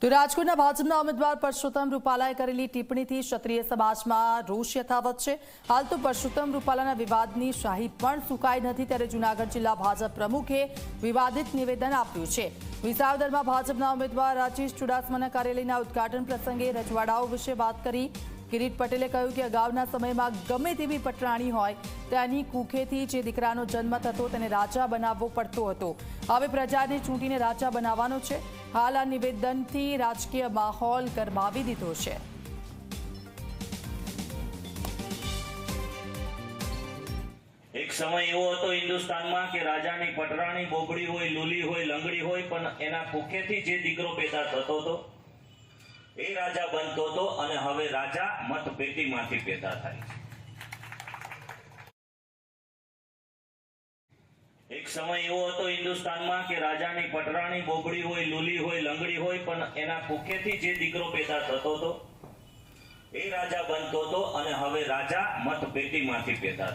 તો રાજકોટના ભાજપના ઉમેદવાર પરસોત્તમ રૂપાલાએ કરેલી ટિપ્પણીથી ક્ષત્રિય સમાજમાં રોષ યથાવત છે. હાલ તો પરસોત્તમ રૂપાલાના વિવાદની શાહી પણ સુકાઈ નથી, ત્યારે જૂનાગઢ જિલ્લા ભાજપ પ્રમુખે વિવાદિત નિવેદન આપ્યું છે. વિસાવદરમાં ભાજપના ઉમેદવાર રાજેશ ચુડાસમાના કાર્યાલયના ઉદઘાટન પ્રસંગે રજવાડાઓ વિશે વાત કરી કિરીટ પટેલે કહ્યું કે અગાઉના સમયમાં ગમે તેવી પટરાણી હોય તેની કુખેથી જે દીકરાનો જન્મ થતો તેને રાજા બનાવવો પડતો હતો. હવે પ્રજાને ચૂંટીને રાજા બનાવવાનો છે. હાલ આ નિવેદનથી રાજકીય માહોલ ગરમાવી દીધો છે. એક સમય એવો હતો હિન્દુસ્તાનમાં કે રાજાની પટરાણી બોબડી હોય, લુલી હોય, લંગડી હોય, પણ એના કુખેથી જે દીકરો પેદા થતો હતો એ રાજા બનતો હતો અને હવે રાજા મતપેટીમાંથી પેદા થાય છે. એક સમય એવો હતો હિન્દુસ્તાનમાં કે રાજાની પટરાણી બોબડી હોય, લુલી હોય, લંગડી હોય, પણ એના કુખેથી જે દીકરો પેદા થતો હતો એ રાજા બનતો હતો અને હવે રાજા મતપેટીમાંથી પેદા